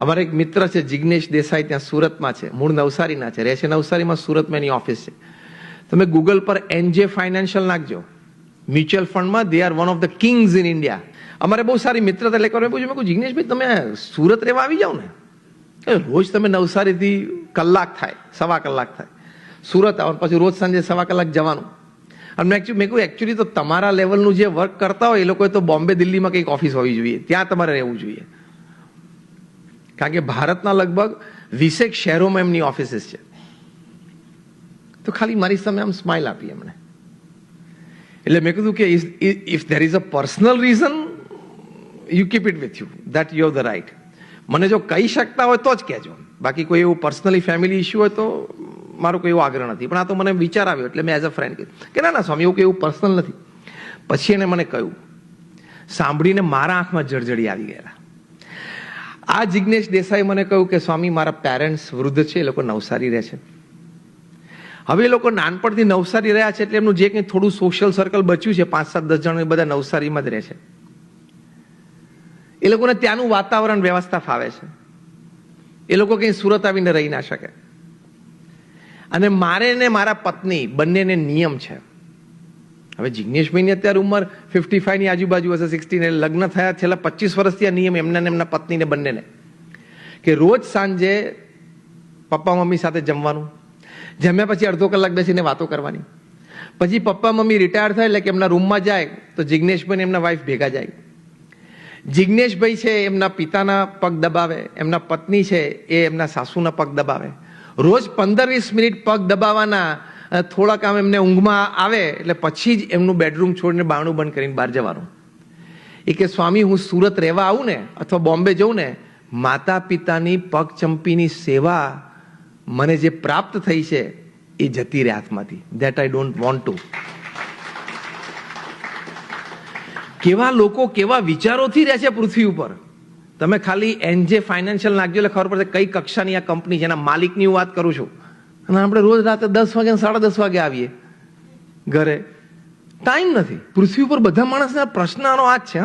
અમારા એક મિત્ર છે, જિગ્નેશ દેસાઈ, ત્યાં સુરતમાં છે. મૂળ નવસારીના છે. રહેશે નવસારીમાં, સુરતમાં એની ઓફિસ છે. તમે ગૂગલ પર એનજે ફાઇનાન્શિયલ નાખજો. મ્યુચ્યુઅલ ફંડમાં they are one of the kings in India અમારે બહુ સારી મિત્રતા એટલે મેં પૂછ્યું મેં કહ્યું જિગ્નેશભાઈ તમે સુરત રહેવા આવી જાઓ ને? રોજ તમે નવસારીથી કલાક થાય, સવા કલાક થાય. સુરત આવો, પછી રોજ સાંજે સવા કલાક જવાનું. અને મેં મેં કહ્યું એકચ્યુઅલી તો તમારા લેવલનું જે વર્ક કરતા હોય, એ લોકોએ તો બોમ્બે, દિલ્હીમાં કંઈક ઓફિસ હોવી જોઈએ. ત્યાં તમારે રહેવું જોઈએ. કારણ કે ભારતના લગભગ વીસેક શહેરોમાં એમની ઓફિસીસ છે. તો ખાલી મારી સામે આમ સ્માઇલ આપી એમણે. એટલે મેં કીધું કે if there is a personal reason you keep it with you that you the right મને જો કહી શકતા હોય તો જ કહેજો. બાકી કોઈ એવું પર્સનલી ફેમિલી ઇસ્યુ હોય તો મારો કોઈ એવો આગ્રહ નથી. પણ આ તો મને વિચાર આવ્યો, એટલે મેં એઝ અ ફ્રેન્ડ કીધું. કે ના ના, સ્વામી, એવું કે એવું પર્સનલ નથી. પછી એને મને કહ્યું, સાંભળીને મારા આંખમાં જળજડી આવી ગયેલા. આ જિજ્ઞેશ દેસાઈ મને કહ્યું કે, સ્વામી, મારા પેરેન્ટ્સ વૃદ્ધ છે, એ લોકો નવસારી રહે છે. હવે એ લોકો નાનપણથી નવસારી રહ્યા છે એટલે એમનું જે કંઈ થોડું સોશિયલ સર્કલ બચ્યું છે, પાંચ સાત દસ જણ એ બધા નવસારીમાં જ રહે છે. એ લોકોને ત્યાંનું વાતાવરણ વ્યવસ્થા ફાવે છે. એ લોકો કંઈ સુરત આવીને રહી ના શકે. અને મારે ને મારા પત્ની બંનેને નિયમ છે. હવે જિજ્ઞેશભાઈની અત્યારે ઉંમર ફિફ્ટી ફાઈવની આજુબાજુ હશે સિક્સટીને લગ્ન થયા છેલ્લા પચીસ વર્ષથી આ નિયમ એમના ને એમના પત્નીને બંનેને. કે રોજ સાંજે પપ્પા મમ્મી સાથે જમવાનું, જમ્યા પછી અડધો કલાક બેસીને વાતો કરવાની. પછી પપ્પા મમ્મી રિટાયર થાય એટલે કે એમના રૂમમાં જાય, તો જિજ્ઞેશભાઈ એમના વાઈફ ભેગા જાય. જિજ્ઞેશભાઈ છે, એમના પિતાના પગ દબાવે, એમના પત્ની છે, એ એમના સાસુના પગ દબાવે. રોજ પંદર વીસ મિનિટ પગ દબાવવાના થોડાક આમ એમને ઊંઘમાં આવે એટલે પછી જ એમનું બેડરૂમ છોડીને બારણું બંધ કરીને બહાર જવાનું. એ કે, સ્વામી, હું સુરત રહેવા આવું ને અથવા બોમ્બે જઉં ને માતા પિતાની પગ ચંપીની સેવા મને જે પ્રાપ્ત થઈ છે, એ જતી રહે હાથમાંથી. That I don't want to કેવા લોકો કેવા વિચારોથી રહે છે પૃથ્વી ઉપર. તમે ખાલી એનજે ફાઇનાન્શિયલ નાખજો એટલે ખબર પડશે કઈ કક્ષાની આ કંપની એના માલિકની હું વાત કરું છું. અને આપણે રોજ રાતે દસ વાગે સાડા દસ વાગે આવીએ ઘરે ટાઈમ નથી પૃથ્વી ઉપર બધા માણસના પ્રશ્ન આનો આ જ છે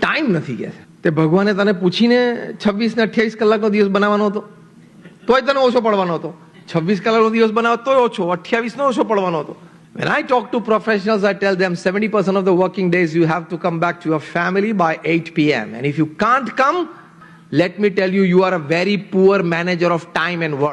ટાઈમ નથી કે તે ભગવાને તને પૂછીને છવ્વીસ ને અઠ્યાવીસ કલાકનો દિવસ બનાવવાનો હતો તોય તને ઓછો પડવાનો હતો છવ્વીસ કલાકનો દિવસ બનાવો તોય ઓછો અઠ્યાવીસ નો ઓછો પડવાનો હતો When I talk to professionals, I tell them 70% of the working days you have to come back to your family by 8 p.m. And if you can't come, let me tell you, you are a very poor manager of time and work.